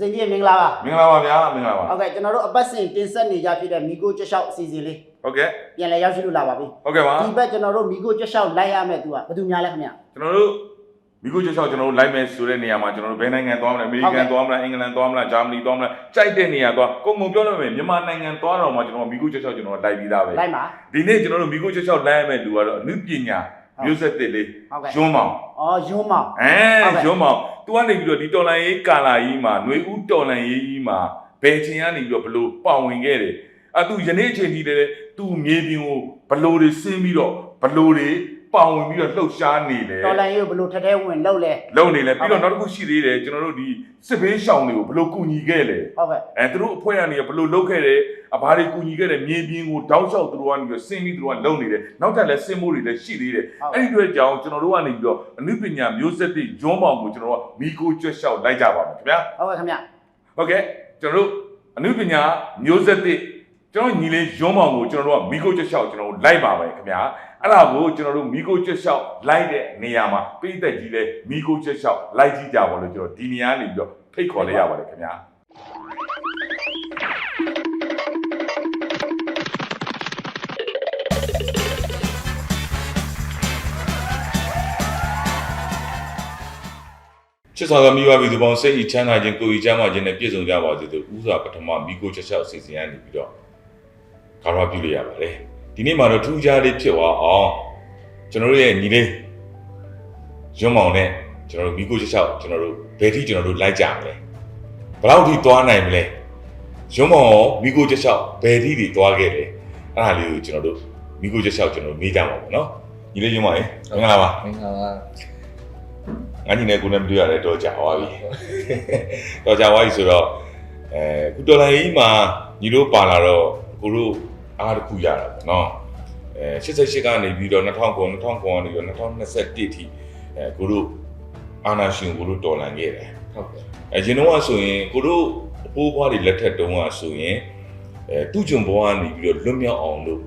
ကိုစိန်ကြီးမင်္ဂလာပါမင်္ဂလာပါဗျာမင်္ဂလာပါဟုတ်ကဲ့ကျွန်တော်တို့အပတ်စဉ်တင်ဆက်နေကြဖြစ်တဲ့မိကိုကြက်လျှောက်အစီအစဉ်လေးဟုတ်ကဲ့ပြန်လည်ရောက်ရှိလို့လာပါပြီဟုတ်ကဲ့ပါဒီဘက်ကျွန်တော်တို့မိကိုကြက်လျှောက်လိုက်ရမယ့်သူကဘယ်သူများလဲခင်ဗျကျွန်တော်တို့မိခိုးချောချောကျွန်တော်တို့လိုက်မယ်ဆိုတဲ့နေရာမှာကျွန်တော်တို့ဘယ်နိုင်ငံသွားမလဲအမေရိကန်သွားမလားအင်္ဂလန်သွားမလားဂျာမနီသွားမလားကြိုက်တဲ့နေရာသွားကုန်ကုန်ပြောလို့မယ်မြန်မာနိုင်ငံသွားတော့မှကျွန်တော်မိခိုးချောချောကျွန်တော်လိုက်ပြီးသားပဲလိုက်ပါဒီနေ့ကျွန်တော်တို့မိခိုးချောချောလိုက်ရမယ့်လူကတော့အနုပညာ မျိုးဆက်တစ်လေးရွှန်းမောင်အော်ရွှန်းမောင်အဲရွှန်းမောင် तू ကနေပြီးတော့ဒီတော်လန်ရေးကာလာကြီးမှာနှွေဦးတော်လန်ရေးကြီးမှာဘယ်ချင်းကနေပြီးတော့ဘလို့ပါဝင်ခဲ့တယ်အတူယနေ့အချိန်ထိလည်း तू မြေပြင်ကိုဘလို့တွေဆင်းပြီးတော့ဘလို့တွေ ပါဝင်ပြီးတော့လှုပ်ရှားနေတယ်တော်လန်ရေးကိုဘလို့ထထဲဝင်လှုပ်လဲလုံနေလဲပြီးတော့နောက်တစ်ခုရှိသေးတယ်ကျွန်တော်တို့ဒီစစ်ဘေးရှောင်တွေကိုဘလို့ကူညီခဲ့လဲဟုတ်ကဲ့အဲသူတို့အဖွဲ့ကနေဘလို့လုပ်ခဲ့တယ်အဘာတွေကူညီခဲ့တယ်မြေပြင်ကိုတောက်လျှောက်သူတို့ကနေပြီးတော့ဆင်းပြီးသူတို့ကလုံနေတယ်နောက်ထပ်လည်းဆင်းဖို့တွေလည်းရှိသေးတယ်အဲ့ဒီအတွက်ကြောင့်ကျွန်တော်တို့ကနေပြီးတော့အနုပညာမျိုးဆက်တွေဂျွန်းမောင်ကိုကျွန်တော်တို့ကမိကိုကျွတ်လျှောက်လိုက်ကြပါမယ်ခင်ဗျာဟုတ်ကဲ့ခင်ဗျဟုတ်ကဲ့ကျွန်တော်တို့အနုပညာမျိုးဆက်တွေ ကျွန်တော်ညီလေးဂျွန်းမောင်ကိုကျွန်တော်တို့ကမိကိုကျွတ်လျှောက်ကျွန်တော်တို့လိုက်ပါမယ်ခင်ဗျာအဲ့ဒါကိုကျွန်တော်တို့မိကိုကျွတ်လျှောက်လိုက်တဲ့နေရာမှာပိသက်ကြီးလဲမိကိုကျွတ်လျှောက်လိုက်ကြည့်ကြပါလို့ကျွန်တော်ဒီနေရာနေပြီးတော့ဖိတ်ခေါ်လိုက်ရပါတယ်ခင်ဗျာချစ်စွာသောမိဘပြည်သူပေါင်းစိတ်ဤချမ်းသာခြင်းကိုယ်ဤချမ်းသာခြင်းနဲ့ပြည့်စုံကြပါစေလို့ဥစွာပထမမိကိုချက်ချက်အစီအစဉ်ရနေပြီးတော့ ခါရပြုလို့ရပါတယ်ဒီနေ့မှာတော့ထူးခြားလေးဖြစ်သွားအောင်ကျွန်တော်တို့ရဲ့ညီလေးရွံ့မောင်နဲ့ကျွန်တော်တို့မိကိုချက်ချက်ကျွန်တော်တို့ဘယ်ထိကျွန်တော်တို့လိုက်ကြမလဲဘယ်လောက်ထိသွားနိုင်မလဲရွံ့မောင်ရောမိကိုချက်ချက်ဘယ်ထိတွေသွားခဲ့တယ်အဲ့ဒါလေးကိုကျွန်တော်တို့မိကိုချက်ချက်ကျွန်တော်တို့မေးကြပါဦးနော်ညီလေးရွံ့မောင်ရေမင်္ဂလာပါမင်္ဂလာပါငါညီနဲ့ကိုနဲ့မတွေ့ရတယ်တော့ကြာသွားပြီတော့ကြာသွားပြီဆိုတော့အဲကုတော်လိုင်းကြီးမှာညီတို့ပါလာတော့ ကိုတို့အားတစ်ခုရတာပေါ့နော်အဲ88ကနေပြီးတော့2009 2009ကနေပြီးတော့2021ထိအဲကိုတို့အာနာရှင်ကိုတို့တော်လန်ခဲ့တယ်ဟုတ်ကဲ့အဲရင်တော့ဆိုရင်ကိုတို့အဖိုးဘွားတွေလက်ထက်တုန်းကဆိုရင်အဲသူ့ဂျုံဘွားကနေပြီးတော့လွတ်မြောက်အောင်လို့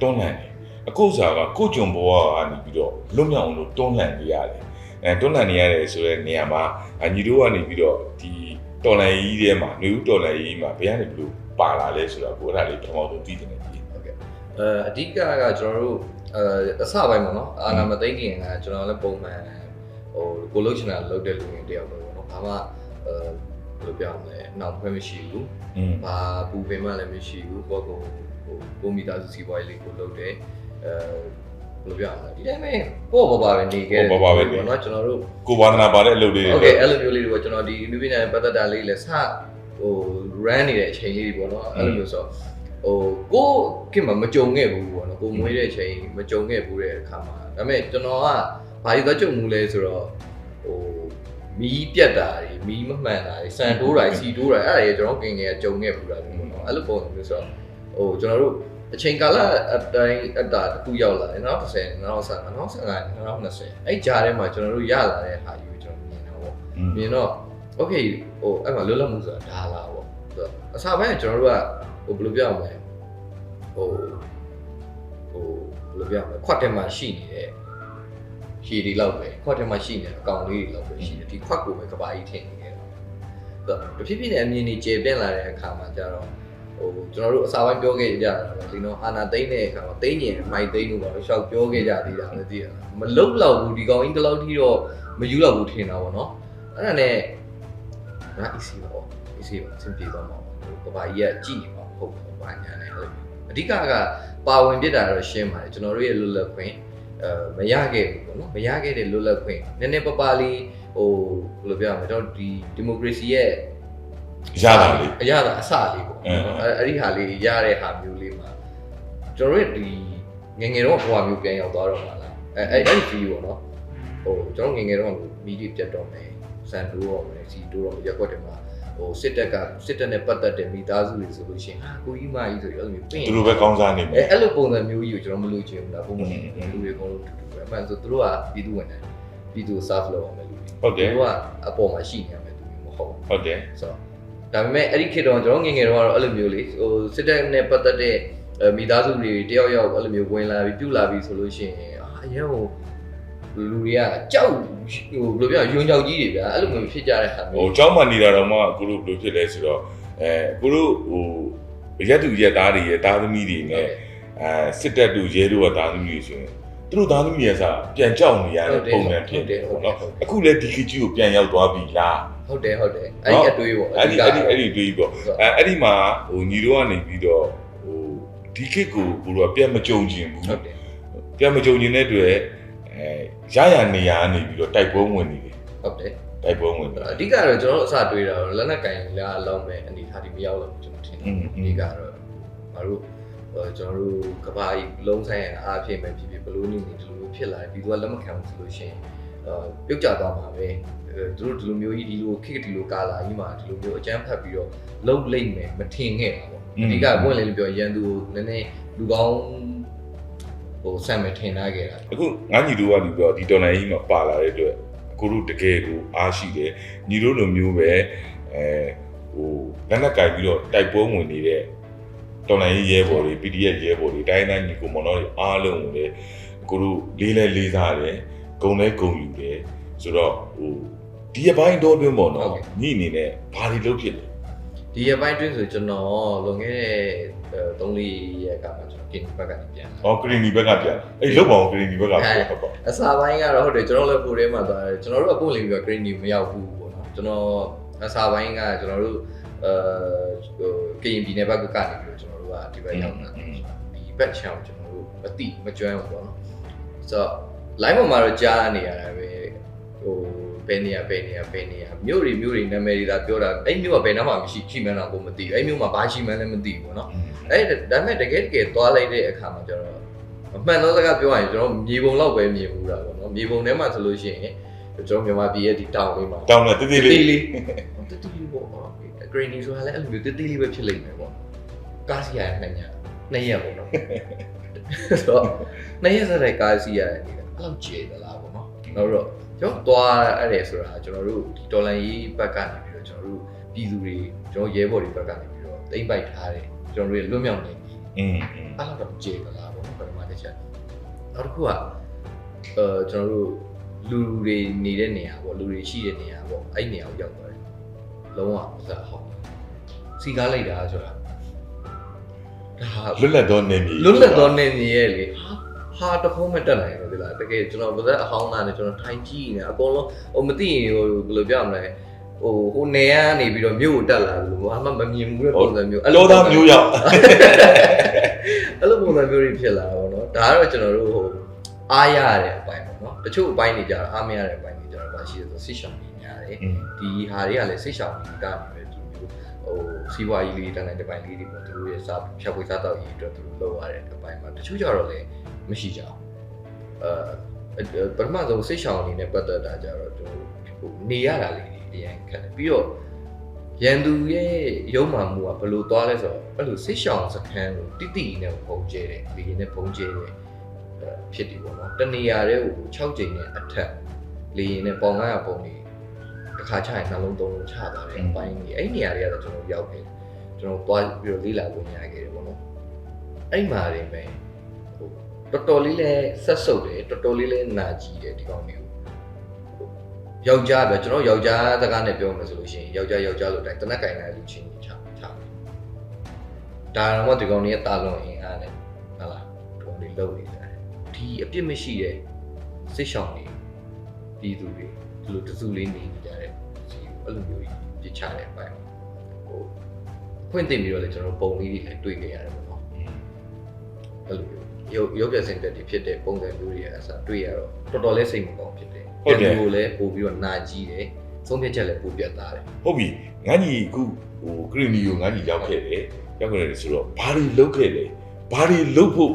တွန်းလှန်တယ်အခုစားကကိုဂျုံဘွားကနေပြီးတော့လွတ်မြောက်အောင်လို့တွန်းလှန်နေရတယ်အဲတွန်းလှန်နေရတယ်ဆိုတဲ့နေရာမှာအညီတို့ကနေပြီးတော့ဒီတော်လန်ကြီးထဲမှာနေဦးတော်လန်ကြီးမှာဘယ်ကနေဘလို့ ပါလာလဲဆိုတော့ကိုအဲ့ဒါလေးပထမဆုံးသိတယ်နေပြီ ဟုတ်ကဲ့အဲအဓိကကကျွန်တော်တို့အဲအစပိုင်းပေါ့နော်အာနာမသိခင်ကကျွန်တော်လည်းပုံမှန်ဟိုကိုလုတ်ချင်တာလုတ်တဲ့လူတွေတယောက်ပဲပေါ့နော်ဘာမှအဲဘယ်လိုပြောရမလဲနောက်ဖွဲ့မရှိဘူး อืม ဘာပူပင်မှလည်းမရှိဘူးကိုယ့်ကိုဟိုကိုမိသားစုစီးပွားရေးလေးကိုလုတ်တယ်အဲဘယ်လိုပြောရမလဲဒီတိုင်းပဲကိုယ့်ဘာဘာပဲနေခဲ့တယ်ပေါ့နော်ကျွန်တော်တို့ ကိုဝါဒနာပါတဲ့အလုပ်လေးတွေ โอเคအဲ့လိုမျိုးလေးတွေပေါ့ကျွန်တော်ဒီ new ပညာနဲ့ပတ်သက်တာလေးလည်းစ ဟို run နေတဲ့အချိန်လေးတွေပေါ့နော်အဲ့လိုမျိုးဆိုဟိုကိုကင်မမကြုံခဲ့ဘူးပေါ့နော်ကိုမွေးတဲ့အချိန်မကြုံခဲ့ဘူးတဲ့အခါမှာဒါပေမဲ့ကျွန်တော်ကဘာလို့သွားကြုံမှုလဲဆိုတော့ဟိုမီးပြတ်တာတွေမီးမမှန်တာတွေစံတိုးတာစီတိုးတာအဲ့ဒါတွေကျွန်တော်ကင်ငယ်ကြုံခဲ့ဘူးတာမျိုးပေါ့နော်အဲ့လိုပုံစံမျိုးဆိုတော့ဟိုကျွန်တော်တို့အချိန်ကာလအတိုင်းအတာတစ်ခုရောက်လာတယ်2010 2015 2015 2020အဲ့ကြားထဲမှာကျွန်တော်တို့ရလာတဲ့ဟာကြီးကိုကျွန်တော်မြင်တာပေါ့อืมမြင်တော့ okay ဟိုအဲ့မှာလွတ်လပ်မှုဆိုတာဒါလားပေါ့ဆိုတော့အစားပိုင်းကကျွန်တော်တို့ကဟိုဘယ်လိုပြောရမလဲဟိုဟိုဘယ်လိုပြောရမလဲခွက်ထဲမှာရှိနေတဲ့ရှည်တွေလောက်ပဲခွက်ထဲမှာရှိနေတဲ့အကောင်လေးတွေလောက်ပဲရှိတယ်ဒီခွက်ကိုပဲကဘာကြီးထင်နေတယ်ဆိုတော့တဖြည်းဖြည်းနဲ့အမြင်ကြီးကျေပြန့်လာတဲ့အခါမှာကျတော့ဟိုကျွန်တော်တို့အစားပိုင်းပြောခဲ့ကြတာပဲဒီတော့အာနာသိမ့်တဲ့အခါမှာသိမ့်ညင်မိုက်သိမ့်လို့ပါလို့ရှောက်ပြောခဲ့ကြသေးတာလည်းသိရလားမလုံလောက်ဘူးဒီကောင်ကြီးတလောက်ထိတော့မယူလောက်ဘူးထင်တာပေါ့နော်အဲ့ဒါနဲ့ ငါ easy ပါပေါ့ easy ပါအဆင်ပြေသွားမှာပေါ့ဘာကြီးကကြည့်နေမှာမဟုတ်ဘူးဘာညာနဲ့အဲ့လိုမျိုးအဓိကကပါဝင်ပြစ်တာတော့ရှင်းပါတယ်ကျွန်တော်တို့ရဲ့လွတ်လပ်ခွင့်အဲမရခဲ့ဘူးပေါ့နော်မရခဲ့တဲ့လွတ်လပ်ခွင့်နည်းနည်းပပလေးဟိုဘယ်လိုပြောရမလဲကျွန်တော်ဒီဒီမိုကရေစီရဲ့ရတာလေအရသာအစလေးပေါ့အင်းအဲအဲ့ဒီဟာလေးရတဲ့ဟာမျိုးလေးမှာကျွန်တော်တို့ဒီငယ်ငယ်တော့ဘဝမျိုးပြန်ရောက်သွားတော့မှာလားအဲအဲ့အဲ့ဒီ feel ပေါ့နော်ဟိုကျွန်တော်ငယ်ငယ်တော့မီဒီပြတ်တော့မယ် စံတိုးတော့မယ်စီတိုးတော့ရက်ွက်တယ်မှာဟိုစစ်တပ်ကစစ်တပ်နဲ့ပတ်သက်တဲ့မိသားစုတွေဆိုလို့ရှိရင်ဟာကိုကြီးမကြီးဆိုရအဲ့လိုမျိုးပြင်သူတို့ပဲကောင်းစားနေမအဲယ်အဲ့လိုပုံစံမျိုးကြီးကိုကျွန်တော်မလို့ချင်ဘူးလားပုံမှန်อืมလူတွေအကုန်လုံးတူတူပဲအမှန်ဆိုသူတို့ကပြည်သူဝင်တယ်ပြည်သူ serve လုပ်အောင်မယ်လူတွေဟုတ်တယ်သူတို့ကအပေါ်မှာရှိနေရမယ်သူမျိုးမဟုတ်ဘူးဟုတ်တယ်ဆိုတော့ဒါပေမဲ့အဲ့ဒီခေတ်တော့ကျွန်တော်ငယ်ငယ်တော့ကတော့အဲ့လိုမျိုးလေဟိုစစ်တပ်နဲ့ပတ်သက်တဲ့အဲမိသားစုတွေတယောက်ယောက်အဲ့လိုမျိုးဝင်လာပြီးပြုတ်လာပြီးဆိုလို့ရှိရင်အာအရင်ဟို လူတွေကကြောက်ဟိုဘယ်လိုပြောရုံကြောက်ကြီးတွေဗျာအဲ့လိုမျိုးဖြစ်ကြတဲ့ဟာမျိုးဟိုကြောက်မှနေတာတော့မှကိုတို့ဘယ်လိုဖြစ်လဲဆိုတော့အဲကိုတို့ဟိုရက်တူရက်သားတွေရဲ့သားသမီးတွေနဲ့အဲစစ်တပ်တို့ရဲတို့ကသားသမီးတွေဆိုရင်သူတို့သားသမီးရဲ့စာပြန်ကြောက်နေရတဲ့ပုံစံဖြစ်တယ်ဟုတ်နော်အခုလည်းဒီခကြီးကိုပြန်ရောက်သွားပြီလားဟုတ်တယ်ဟုတ်တယ်အဲ့ဒီအတွေးပေါ့အဲ့ဒီအဲ့ဒီအဲ့ဒီတွေးပေါ့အဲအဲ့ဒီမှာဟိုညီတို့ကနေပြီးတော့ဟိုဒီခစ်ကိုကိုတို့ကပြန်မကြုံကျင်ဘူးဟုတ်တယ်ပြန်မကြုံကျင်တဲ့အတွက် အဲရရနေရနေပြီးတော့တိုက်ပွဲဝင်နေတယ်ဟုတ်တယ်တိုက်ပွဲဝင်နေအဓိကတော့ကျွန်တော်တို့အစတွေးတာတော့လက်နက်ကင်လာလောက်မဲ့အနေထားဒီမရောက်လို့ကျွန်တော်ထင်တယ်အဓိကတော့ငါတို့ဟိုကျွန်တော်တို့ကဘာကြီးလုံးဆိုင်ရအားဖြင့်ပဲဖြစ်ဖြစ်ဘလို့နေနေဒီလိုမျိုးဖြစ်လာတယ်ဒီလိုကလက်မခံဘူးဆိုလို့ရှိရင်အာပြုတ်ကျသွားမှာပဲသူတို့ဒီလိုမျိုးကြီးဒီလိုခက်ဒီလိုကာလာကြီးမှာဒီလိုမျိုးအကျန်းဖတ်ပြီးတော့လုံးလိုက်မယ်မထင်ခဲ့တာပေါ့အဓိကပွင့်လေးပြောရန်သူကိုနည်းနည်းလူကောင်း ဟိုဆန့်မထင်ထားခဲ့တာအခုငါညီတို့ကနေပြီးတော့ဒီတော်လိုင်းကြီးမှာပါလာတဲ့အတွက်ကိုတို့တကယ်ကိုအားရှိတယ်ညီတို့လိုမျိုးပဲအဲဟိုလက်နက်ကင်ပြီးတော့တိုက်ပွဲဝင်နေတဲ့တော်လိုင်းကြီးရဲဘော်တွေ PDF ရဲဘော်တွေတိုင်းတိုင်းညီကိုမောင်တော်တွေအားလုံးကိုလည်းကိုတို့လေးလဲလေးစားတယ်ဂုံလဲဂုံယူတယ်ဆိုတော့ဟိုဒီအပိုင်းတော့တွင်းပေါ့နော်ညီအနေနဲ့ဘာတွေလုပ်ဖြစ်လဲဒီရပိုင်းတွင်းဆိုကျွန်တော်လွန်ခဲ့တဲ့3-4ရက်အခါမှာကျွန်တော် ကင်ဘက်ကနေပြန်လာဟောကရင်ဒီဘက်ကပြန်အဲ့လုတ်ပါအောင်ကရင်ဒီဘက်ကပြန်ဟုတ်ပါအစာပိုင်းကတော့ဟုတ်တယ်ကျွန်တော်လည်းကိုယ်ထဲမှာသွားတယ်ကျွန်တော်တို့ကပုံလင်းပြီးတော့ green new မရောက်ဘူးပေါ့နော်ကျွန်တော်အစာပိုင်းကကျွန်တော်တို့အဲဟိုကရင်ပြည်နယ်ဘက်ကကနေပြီးတော့ကျွန်တော်တို့ကဒီဘက်ရောက်တာဒီဘက်ချောင်းကျွန်တော်တို့မတိမကျွမ်းဘူးပေါ့နော်ဆိုတော့ line ပေါ်မှာတော့ကြားနေရတာပဲဟို ဘယ်နေရဘယ်နေရဘယ်နေရမြို့တွေမြို့တွေနာမည်တွေဒါပြောတာအဲ့မြို့ကဘယ်နားမှာမရှိရှိမှန်းတော့ကိုမသိဘူးအဲ့မြို့မှာဘာရှိမှန်းလည်းမသိဘူးပေါ့နော်အဲ့ဒါပေမဲ့တကယ်တကယ်သွားလိုက်တဲ့အခါမှာကျတော့အမှန်တော့စကားပြောရရင်ကျွန်တော်မြေပုံလောက်ပဲမြင်ဘူးတာပေါ့နော်မြေပုံထဲမှာဆိုလို့ရှိရင်ကျွန်တော်မြန်မာပြည်ရဲ့ဒီတောင်လေးမှာတောင်းတယ်တေးသေးလေးတေးလေးတေးသေးလေးပေါ့နော်ဂရင်းနီဆိုတာလည်းအဲ့လိုမျိုးတေးသေးလေးပဲဖြစ်လိမ့်မယ်ပေါ့ကားစီရတဲ့နှစ်ညနှစ်ရက်ပေါ့နော်ဆိုတော့နှစ်ရက်စတဲ့ကားစီရတဲ့နေ့အဲ့လောက်ကျေသလားပေါ့နော်နောက်တော့ ကျွန်တော်သွားအဲ့ဒါဆိုတာကျွန်တော်တို့ဒီဒေါ်လာရေးဘက်ကနေပြီးတော့ကျွန်တော်တို့ပြည်သူတွေကျွန်တော်ရဲဘော်တွေဘက်ကနေပြီးတော့တိမ့်ပိုက်ထားတယ်ကျွန်တော်တို့လွတ်မြောက်နေပြီอืมအဲ့လောက်တော့ကျေကလားပေါ့ပထမတစ်ချက်နောက်တစ်ခုကအဲကျွန်တော်တို့လူတွေနေတဲ့နေရာပေါ့လူတွေရှိတဲ့နေရာပေါ့အဲ့နေရာကိုရောက်သွားတယ်လုံးဝအစားဟောင်းစီကားလိုက်တာဆိုတာဒါဟာလွတ်လပ်သောနေမည်လွတ်လပ်သောနေနေရဲ့လေဟာ ဟာတခုံးမတက်နိုင်ဘူးဒီလားတကယ်ကျွန်တော်ဗဇက်အဟောင်းသားနဲ့ကျွန်တော်ထိုင်ကြည့်နေအကုန်လုံးဟိုမသိရင်ဟိုဘယ်လိုပြောရမလဲဟိုဟိုနေရကနေပြီးတော့မြို့ကိုတက်လာလို့ဘာမှမမြင်ဘူးတဲ့ပုံစံမျိုးလောသားမျိုးရောက်အဲ့လိုပုံစံမျိုးတွေဖြစ်လာတာပေါ့နော်ဒါကတော့ကျွန်တော်တို့ဟိုအားရတဲ့အပိုင်းပေါ့နော်တချို့အပိုင်းတွေကြတော့အားမရတဲ့အပိုင်းတွေကြတော့ဘာရှိလဲဆိုဆိတ်ရှောင်နေများတယ်ဒီဟာတွေကလည်းဆိတ်ရှောင်နေကနေပဲဒီမျိုးဟိုစီးပွားရေးလေးတန်းတိုင်းတစ်ပိုင်းလေးတွေပေါ့သူတို့ရဲ့စားဖြတ်ခွေစားတော့ရေးအတွက်သူတို့လုပ်ရတဲ့အပိုင်းမှာတချို့ကြတော့လည်း မရှိကြအောင်အဲပထမဆုံးဆိတ်ရှောင်အနေနဲ့ပတ်သက်တာကြတော့သူဟိုနေရတာလေးတွေအရင်ခက်တယ်ပြီးတော့ရန်သူရဲ့ရုံမှမှုကဘယ်လိုသွားလဲဆိုတော့အဲ့လိုဆိတ်ရှောင်စခန်းကိုတိတိနဲ့ပုံကျဲတယ်ဒီရင်နဲ့ပုံကျဲတယ်အဲဖြစ်တယ်ပေါ့နော်တနေရာတဲ့ကို6ချိန်နဲ့အထက်လေရင်နဲ့ပေါင်900ပုံနေတစ်ခါချရင်နှလုံးသုံးလုံးချသွားတယ်အပိုင်းကြီးအဲ့နေရာတွေကတော့ကျွန်တော်ရောက်ခဲ့တယ်ကျွန်တော်သွားပြီးတော့လေးလာဝင်ရခဲ့တယ်ပေါ့နော်အဲ့မှာတွေပဲဟို တော်တော်လေးလဲဆက်ဆုပ်တယ်တော်တော်လေးလဲနာကြည့်တယ်ဒီကောင်မျိုးယောက်ျားပဲကျွန်တော်ယောက်ျားစကားနဲ့ပြောမယ်ဆိုလို့ရှိရင်ယောက်ျားယောက်ျားလို့တိုင်းတနက်ကိုင်တဲ့လူချင်းကြီးချချဒါတော့ဒီကောင်ကြီးတာလွန်အင်အားနဲ့ဟုတ်လားဒီကောင်တွေလုံနေတယ်ဒီအပြစ်မရှိတဲ့စိတ်ရှောင်နေပြည်သူတွေဒီလိုတစုလေးနေနေကြတဲ့ဒီအဲ့လိုမျိုးကြီးပြစ်ချတဲ့အပိုင်းဟိုခွင့်တင်ပြီးတော့လေကျွန်တော်ပုံလေးတွေလည်းတွေ့ခဲ့ရတယ်ပေါ့နော်အဲ့လိုမျိုး ရုပ်ရုပ်ပြစင်တက်တွေဖြစ်တဲ့ပုံစံမျိုးတွေအစားတွေ့ရတော့တော်တော်လေးစိတ်မကောင်းဖြစ်တယ်ဟုတ်တယ်ကိုလည်းပို့ပြီးတော့နာကြီးတယ်သုံးဖြတ်ချက်လည်းပို့ပြတ်သားတယ်ဟုတ်ပြီငန်းကြီးအခုဟိုကရင်နီကိုငန်းကြီးရောက်ခဲ့တယ်ရောက်ခဲ့တယ်ဆိုတော့ဘာတွေလုပ်ခဲ့လဲဘာတွေလုပ်ဖို့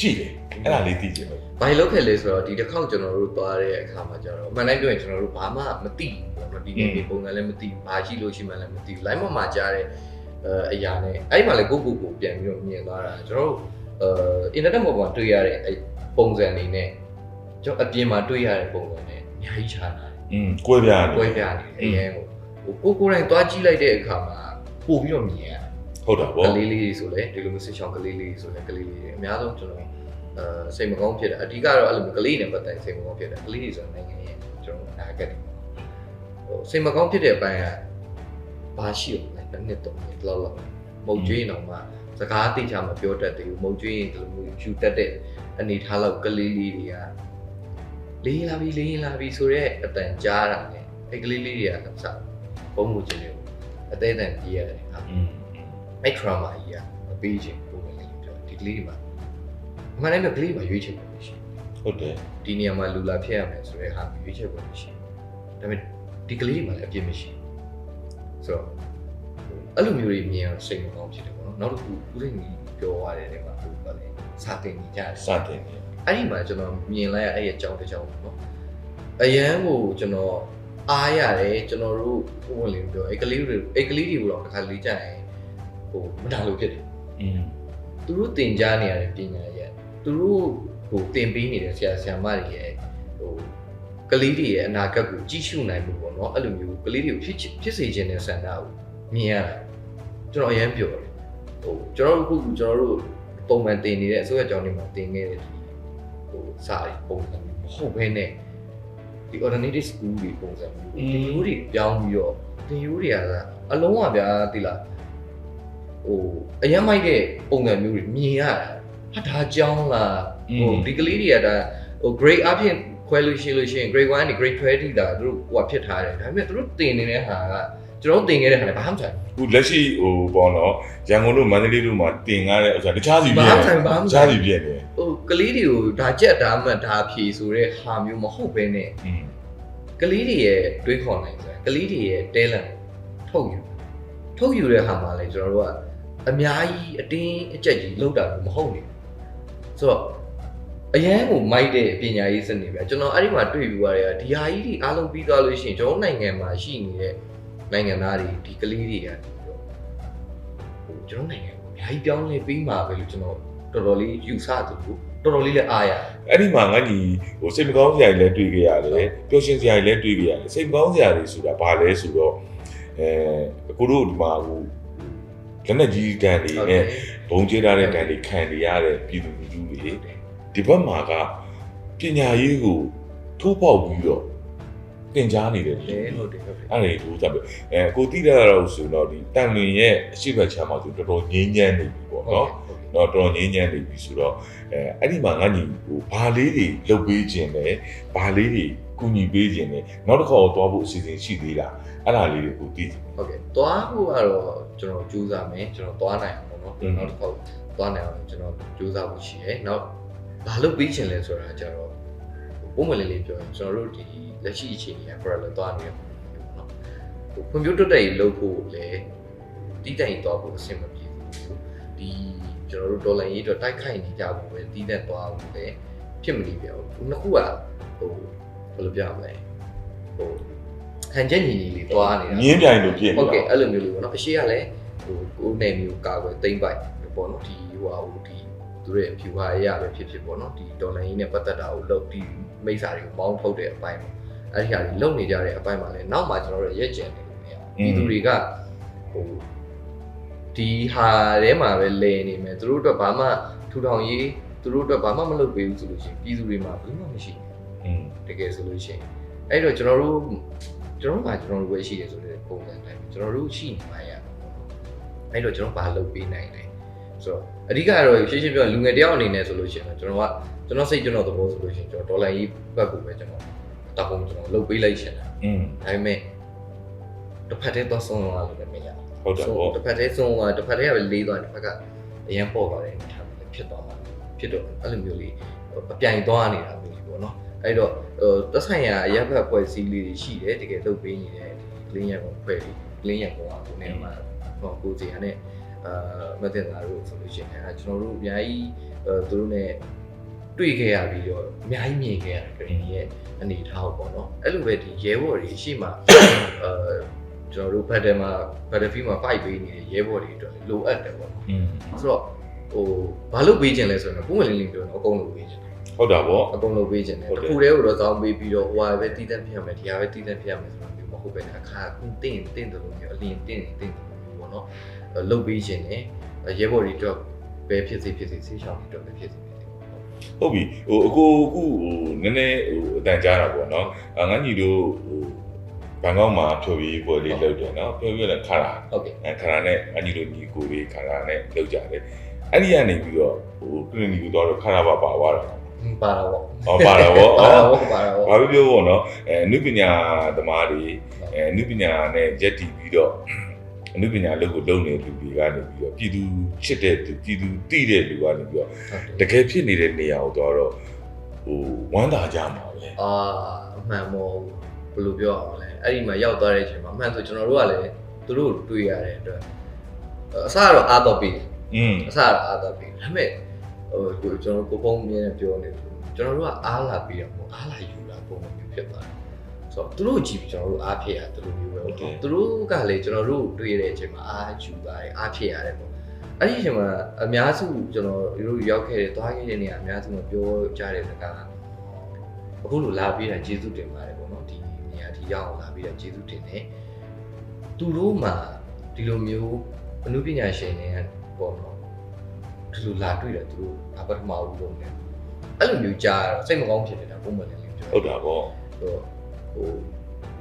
ရှိတယ်အဲ့ဒါလေးသိချင်တယ်။ဘာလို့ခဲ့လဲဆိုတော့ဒီတစ်ခေါက်ကျွန်တော်တို့သွားတဲ့အခါမှာကျတော့အမှန်တိုင်းပြောရင်ကျွန်တော်တို့ဘာမှမသိဘူးပေါ့နော်ဒီနေ့ဒီပုံစံလည်းမသိဘူးဘာရှိလို့ရှိမှလည်းမသိဘူး line ပေါ်မှာကြားတဲ့အဲအရာနဲ့အဲ့ဒီမှာလည်းကိုကိုကိုပြန်ပြီးတော့မြင်သွားတာကျွန်တော်တို့ အဲ internet ပေါ်မှာတွေ့ရတဲ့အဲ့ပုံစံတွေနဲ့ကျွန်တော်အပြင်မှာတွေ့ရတဲ့ပုံစံနဲ့အများကြီးခြားတာတယ်อืมကွဲပြားတယ်။ကွဲပြားနေတယ်အရင်ကိုဟိုကိုကိုယ်တိုင်သွားကြည့်လိုက်တဲ့အခါမှာပို့ပြီးတော့မြင်ရတယ်ဟုတ်တာဗောကလေးလေးတွေဆိုလဲဒီလိုမျိုးဆစ်ချောင်းကလေးလေးတွေဆိုလဲကလေးလေးတွေအများဆုံးကျွန်တော်ဟအဲစိတ်မကောင်းဖြစ်တာအဓိကတော့အဲ့လိုမျိုးကလေးနဲ့ပတ်သက်စိတ်မကောင်းဖြစ်တာကလေးတွေဆိုတော့နိုင်ငံရဲ့ကျွန်တော်နာဂတ်တွေဟိုစိတ်မကောင်းဖြစ်တဲ့အပိုင်းကဘာရှိအောင်လဲတစ်နှစ်တော့နှစ်လောက်လောက်မုတ်ကျွေးအောင်မှ စကားသိချာမပြောတတ်သေးဘူးမုတ်ကျွေးရင်ဒီလိုမျိုးယူတတ်တဲ့အနေထားလောက်ကလေးလေးတွေကလေးလာပြီလေးလာပြီဆိုတော့အတန်ကြားတာနဲ့အဲ့ကလေးလေးတွေကစဘုံမှုချင်းတွေအသေးအတန်ပြေးရတယ်ဟာอืมအဲ့ trauma ကြီးကမပေးချင်ဘူးပဲလေပြောဒီကလေးတွေမှာအမှန်တမ်းကလေးတွေမှာရွေးချယ်ပုံမရှိဟုတ်တယ်ဘူးဒီနေရာမှာလူလာဖြစ်ရမယ်ဆိုတဲ့ဟာရွေးချယ်ပုံမရှိဘူးဒါပေမဲ့ဒီကလေးတွေမှာလည်းအပြစ်မရှိဘူးဆိုတော့ အဲ့လိုမျိုးတွေမြင်အောင်စိတ်မကောင်းဖြစ်တယ်ပေါ့နော်နောက်တစ်ခုဦးစိန်ကြီးပြောသွားတဲ့နေရာမှာဟိုကလည်းစာတင်နေကြတယ်စတင်နေအဲ့ဒီမှာကျွန်တော်မြင်လိုက်ရအဲ့ရဲ့အကြောင်းတစ်ကြောင်းပေါ့နော်အရန်ကိုကျွန်တော်အားရတယ်ကျွန်တော်တို့ဟိုဝင်လေပြောအဲ့ကလေးတွေအဲ့ကလေးတွေကိုတော့တစ်ခါလေးကြာရင်ဟိုမတားလို့ဖြစ်တယ်อืมသူတို့သင်ကြားနေရတဲ့ပညာရဲ့သူတို့ဟိုသင်ပေးနေတဲ့ဆရာဆရာမတွေရဲ့ဟိုကလေးတွေရဲ့အနာဂတ်ကိုကြည့်ရှုနိုင်မှုပေါ့နော်အဲ့လိုမျိုးကလေးတွေကိုဖြစ်ချင်ဖြစ်စေခြင်းတဲ့ဆန္ဒကိုမြင်ရတာ ကျွန်တော်အရင်ပြောတယ်ဟိုကျွန်တော်တို့အခုကျွန်တော်တို့ပုံမှန်သင်နေတဲ့အစိုးရကျောင်းတွေမှာသင်ခဲ့တဲ့ဒီဟိုစာရီပုံစံမျိုးမဟုတ်ဘဲနဲ့ဒီ alternative school တွေပုံစံမျိုးဒီလိုတွေပြောင်းပြီးတော့ဒီလိုတွေကအလုံးဝဗျာတိလားဟိုအရင်မိုက်တဲ့ပုံစံမျိုးတွေမြင်ရတာဟာဒါကြောင်းလားဟိုဒီကလေးတွေကဒါဟို grade အပြင်ခွဲလို့ရှိလို့ရှိရင် grade 1နဲ့ grade 20ဒါသူတို့ဟိုဖြစ်ထားတယ်ဒါပေမဲ့သူတို့တင်နေတဲ့ဟာက ကျွန်တော်တို့တင်ခဲ့တဲ့ဟာလည်းဘာမှမဆိုင်ခုလက်ရှိဟိုပေါ့နော်ရန်ကုန်တို့မန္တလေးတို့မှာတင်ကားတဲ့ဥစ္စာတခြားစီပြဘာည့်မှမဆိုင်ဘာမှမတဆိုင်ခြားစီပြည့်နေဟိုကလေးတွေကိုဒါကြက်ဒါမှတ်ဒါဖြေဆိုတဲ့ဟာမျိုးမဟုတ်ဘဲနဲ့อืมကလေးတွေရဲ့တွေးခေါ်နိုင်တယ်ကလေးတွေရဲ့ talent ထုတ်ယူထုတ်ယူတဲ့ဟာမှာလည်းကျွန်တော်တို့ကအများကြီးအတင်းအကျက်ကြီးလောက်တာမျိုးမဟုတ်နေဘူးဆိုတော့အရန်ကိုမိုက်တဲ့ပညာရေးစနစ်ပဲကျွန်တော်အဲ့ဒီမှာတွေ့ပြီးသွားတယ်ကဒီဟာကြီးဒီအားလုံးပြီးသွားလို့ရှိရင်ကျွန်တော်နိုင်ငံမှာရှိနေတဲ့ နိုင်ငံသားတွေဒီကလေးတွေကဟိုကျွန်တော်နိုင်ငံကိုအများကြီးပြောင်းလဲပြီးမှာပဲလို့ကျွန်တော်တော်တော်လေးယူဆသူတော်တော်လေးလည်းအားရတယ်အဲ့ဒီမှာငါညီဟိုစိတ်မကောင်းစရာတွေလည်းတွေ့ခဲ့ရတယ်ပျော်ရွှင်စရာတွေလည်းတွေ့ခဲ့ရတယ်စိတ်မကောင်းစရာတွေဆိုတာဘာလဲဆိုတော့အဲအခုတို့ဒီမှာဟိုလက်နဲ့ကြီးတန်းတွေနဲ့ဘုံကျဲထားတဲ့တန်းတွေခံနေရတဲ့ပြည်သူလူထုတွေဒီဘက်မှာကပညာရေးကိုထိုးပေါက်ပြီးတော့ သင်ကြားနေတယ်လေဟုတ်တယ်ဟုတ်တယ်အဲ့ဒါကိုသတ်ပဲအဲကိုတိရတော့ဆိုတော့ဒီတန်လွင်ရဲ့အရှိတ်ချမ်းမှာသူတော်တော်ငြိမ်းချမ်းနေပြီပေါ့နော်တော့တော်တော်ငြိမ်းချမ်းနေပြီဆိုတော့အဲအဲ့ဒီမှာငါညီဟိုဘာလေးတွေလုပ်ပေးခြင်းလဲဘာလေးတွေကူညီပေးခြင်းလဲနောက်တစ်ခါတော့သွားဖို့အစီအစဉ်ရှိသေးလားအဲ့ဒါလေးတွေကိုသိချင်ဟုတ်ကဲ့သွားဖို့ကတော့ကျွန်တော်ကြိုးစားမယ်ကျွန်တော်သွားနိုင်အောင်ပေါ့နော်อืมနောက်တစ်ခေါက်သွားနိုင်အောင်ကျွန်တော်ကြိုးစားဖို့ရှိရဲနောက်ဘာလို့ပြီးချင်လဲဆိုတာကျတော့ပုံမလေးလေးပြောရင်ကျွန်တော်တို့ဒီ လက်ရှိအခြေအနေက parallel သွားနေရပေါ့နော်ဟိုဖွံ့ဖြိုးတိုးတက်ရေးလုပ်ဖို့လည်းတီးတိုင်သွားဖို့အဆင်မပြေဘူးဒီကျွန်တော်တို့ဒေါ်လာရေးအတွက်တိုက်ခိုက်နေကြဖို့ပဲတီးတက်သွားဖို့လည်းဖြစ်မနေပြဘူးခုနှစ်ခုကဟိုဘယ်လိုပြောရမလဲဟိုဟန်ချက်ညီညီလေးသွားနေတာငင်းပြိုင်လို့ဖြစ်နေဟုတ်ကဲ့တာအဲ့လိုမျိုးလေးပေါ့နော်အရှိကလည်းဟိုကိုယ်နယ်မျိုးကာကွယ်သိမ့်ပိုက်ပေါ့နော်ဒီဟိုဟာဟိုဒီသူတို့ရဲ့ဖြူဟာရရပဲဖြစ်ဖြစ်ပေါ့နော်ဒီဒေါ်လာရင်းနဲ့ပတ်သက်တာကိုလုပ်ဒီမိစ္ဆာတွေကိုပေါင်းထုတ်တဲ့အပိုင်းပေါ့ အဲ့ဒီဟာတွေလုပ်နေကြတဲ့အပိုင်းမှာလည်းနောက်မှကျွန်တော်တို့ရက်ကျန်နေလို့မရဘူးဒီသူတွေကဟိုဒီဟာထဲမှာပဲလဲနေမယ်သူတို့အတွက်ဘာမှထူထောင်ရေးသူတို့အတွက်ဘာမှမလုပ်ပေးဘူးဆိုလို့ရှိရင်ပြည်သူတွေမှာဘယ်မှမရှိဘူးอืมတကယ်ဆိုလို့ရှိရင်အဲ့တော့ကျွန်တော်တို့ကျွန်တော်တို့မှာကျွန်တော်တို့ပဲရှိရဆိုတဲ့ပုံစံတိုင်းကျွန်တော်တို့ရှိနေမှာရအဲ့တော့ကျွန်တော်ဘာလုပ်ပေးနိုင်လဲဆိုတော့အဓိကတော့ရှင်းရှင်းပြောလူငယ်တယောက်အနေနဲ့ဆိုလို့ရှိရင်ကျွန်တော်ကကျွန်တော်စိတ်ကျွန်တော်သဘောဆိုလို့ရှိရင်ကျွန်တော်ဒေါ်လာကြီးဘက်ကိုပဲကျွန်တော် တောက်ပုံကျွန်တော်လုပ်ပေးလိုက်ရှင်တာ อืม ဒါပေမဲ့တစ်ဖက်တည်းသွားဆုံးသွားလို့လည်းမရ ဟုတ်တယ်ပေါ့ တစ်ဖက်တည်းဆုံးသွားတစ်ဖက်တည်းကပဲလေးသွားတစ်ဖက်ကအရင်ပေါ်သွားတယ်အနေထားမျိုးဖြစ်သွားမှာဖြစ်တော့အဲ့လိုမျိုးလေးအပြိုင်သွားနေတာမျိုးကြီးပေါ့နော် အဲ့တော့ဟိုသက်ဆိုင်ရာအရက်ဘက်ဖွဲ့စည်းလေးတွေရှိတယ်တကယ်လုပ်ပေးနေတယ်ဒီကလင်းရက်ကောင်ဖွဲ့ပြီးကလင်းရက်ကောင်ကကိုနေမှာဟောကိုစီရနဲ့အာမတင်တာတို့ဆိုလို့ရှိရင်အဲကျွန်တော်တို့အများကြီးအဲသူတို့ ਨੇ တွေ့ခဲ့ရပြီးတော့အများကြီးမြင်ခဲ့ရတယ်ကရင်ရဲ့အနေအထားပေါ့နော်အဲ့လိုပဲဒီရဲဘော်တွေရှိမှအဲကျွန်တော်တို့ဘတ်တယ်မှာဘတ်တယ်ဖီမှာ fight ပေးနေတဲ့ရဲဘော်တွေအတွက်လိုအပ်တယ်ပေါ့နော်อืมဆိုတော့ဟိုဘာလို့ပေးခြင်းလဲဆိုတော့ပုံမှန်လေးလေးပြောတော့အကုန်လုံးပေးခြင်းဟုတ်တာပေါ့အကုန်လုံးပေးခြင်းတယ်ဟုတ်တတယ်ခုတည်းကိုတော့ဇောင်းပေးပြီးတော့ဟိုဟာပဲတည်တတ်ဖြစ်ရမယ်ဒီဟာပဲတည်တတ်ဖြစ်ရမယ်ဆိုတော့မျိုးမဟုတ်ပဲနဲ့အခါကူတင်းတင်းတယ်လို့မျိုးအလင်းတင်းတင်းတယ်လို့မျိုးပေါ့နော်အဲ့လုတ်ပေးခြင်းတယ်ရဲဘော်တွေတော့ပဲဖြစ်စေဖြစ်စေဆေးချောင်းတွေတော့ပဲဖြစ်စေဖြစ်စေ ဟုတ်ပြီဟိုအကိုအခုဟိုနည်းနည်းဟိုအတန်ကြားတာပေါ့နော်အာငါညီတို့ဟိုဘန်ကောက်မှာဖြိုပြီးပွဲလေးလုပ်တယ်နော်ဖြိုပြီးလည်းခါတာဟုတ်ကဲ့အဲခါတာနဲ့ငါညီတို့ညီကိုလေးခါတာနဲ့လုပ်ကြတယ်အဲ့ဒီကနေပြီးတော့ဟိုကလင်နီကိုတော့ခါတာပါပါသွားတာပါတာပေါ့ဟောပါတော့ဗောပါအော်တာပေါ့ပါတာပေါ့ဘာပြောပြောပေါ့နော်အဲအနုပညာသမားတွေအဲအနုပညာနဲ့ရက်တည်ပြီးတော့ အနုပညာလုပ်ကိုလုပ်နေတဲ့လူတွေကနေပြီးတော့ပြည်သူချစ်တဲ့သူပြည်သူတိတဲ့လူကနေပြီးတော့ဟုတ်တတယ်ကယ်ဖြစ်နေတဲ့နေရာကိုတော့တော့ဟိုဝမ်းသာကြမှာပဲအာအမှန်မို့ဘယ်လိုပြောအောင်လဲအဲ့ဒီမှာရောက်သွားတဲ့အချိန်မှာအမှန်ဆိုကျွန်တော်တို့ကလည်းသူတို့ကိုတွေ့ရတဲ့အတွက်အစကတော့အားတော့ပြီးတယ်อืมအစကတော့အားတော့ပြီးတယ်ဒါပေမဲ့ဟိုကိုကျွန်တော်ကိုပုံမြင်နေပြောနေတယ်ကျွန်တော်တို့ကအားလာပြီးတော့မို့အားလာယူလာပုံမျိုးဖြစ်သွားတယ် ဆိုတော့သူတို့ကြည့်ပြီးကျွန်တော်တို့အားဖြစ်ရတယ်လို့မျိုးပဲဟုတ်တယ်သူတို့ကလည်းကျွန်တော်တို့တွေ့ရတဲ့အချိန်မှာအားယူသွားတယ်အားဖြစ်ရတယ်ပေါ့အဲ့ဒီအချိန်မှာအများစုကျွန်တော်တို့ရောက်ခဲ့တဲ့သွားခဲ့တဲ့နေရာအများစုမှာပြောကြတဲ့စကားအခုလိုလာပြီးတာကျေးဇူးတင်ပါတယ်ပေါ့နော်ဒီနေရာဒီရောက်အောင်လာပြီးတာကျေးဇူးတင်တယ်သူတို့မှဒီလိုမျိုးအနုပညာရှင်တွေပေါ့နော်ဒီလိုလာတွေ့တယ်သူတို့ဒါပထမဦးဆုံးတယ်အဲ့လိုမျိုးကြားတော့စိတ်မကောင်းဖြစ်နေတာပုံမှန်လေးလေးပြောဟုတ်တာပေါ့ဆိုတော့ ဟို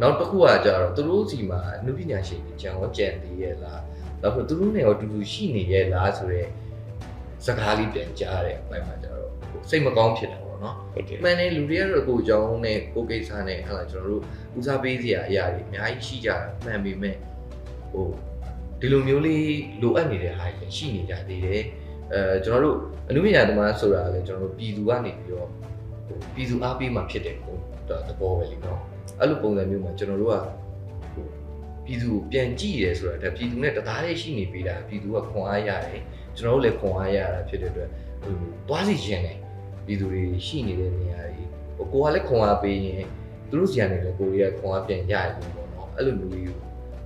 နောက်တစ်ခုကကြတော့သူတို့စီမှာအနုပညာရှင်တွေကြံရောကြံသေးရဲ့လားနောက်ပြီးသူတို့နဲ့ရောတူတူရှိနေရဲ့လားဆိုတော့စကားလေးပြန်ကြားတဲ့အပိုင်းမှာကြတော့ဟိုစိတ်မကောင်းဖြစ်တာပေါ့နော်ဟုတ်တယ်မှန်တယ်လူတွေကတော့ကိုယ်ကြောင်းနဲ့ကိုယ်ကိစ္စနဲ့ဟာလာကျွန်တော်တို့ဦးစားပေးစရာအရာတွေအများကြီးရှိကြတာမှန်ပေမဲ့ဟိုဒီလိုမျိုးလေးလိုအပ်နေတဲ့ဟာတွေရှိနေကြသေးတယ်အဲကျွန်တော်တို့အနုပညာသမားဆိုတာလည်းကျွန်တော်တို့ပြည်သူကနေပြီးတော့ဟိုပြည်သူအားပေးမှဖြစ်တယ်ကိုဒါသဘောပဲလीနော် အဲ့လိုပုံစံမျိုးမှာကျွန်တော်တို့ကဟိုပြည်သူကိုပြန်ကြည့်ရဲဆိုတာဒါပြည်သူနဲ့တသားလေးရှိနေပြီလားပြည်သူကခွန်အားရတယ်ကျွန်တော်တို့လည်းခွန်အားရတာဖြစ်တဲ့အတွက်ဟိုသွားစီခြင်းတယ်ပြည်သူတွေရှိနေတဲ့နေရာတွေဟိုကိုကလည်းခွန်အားပေးရင်သူတို့စီကနေလည်းကိုရီးယားခွန်အားပြန်ရရင်ပေါ့နော်အဲ့လိုမျိုးလေးကို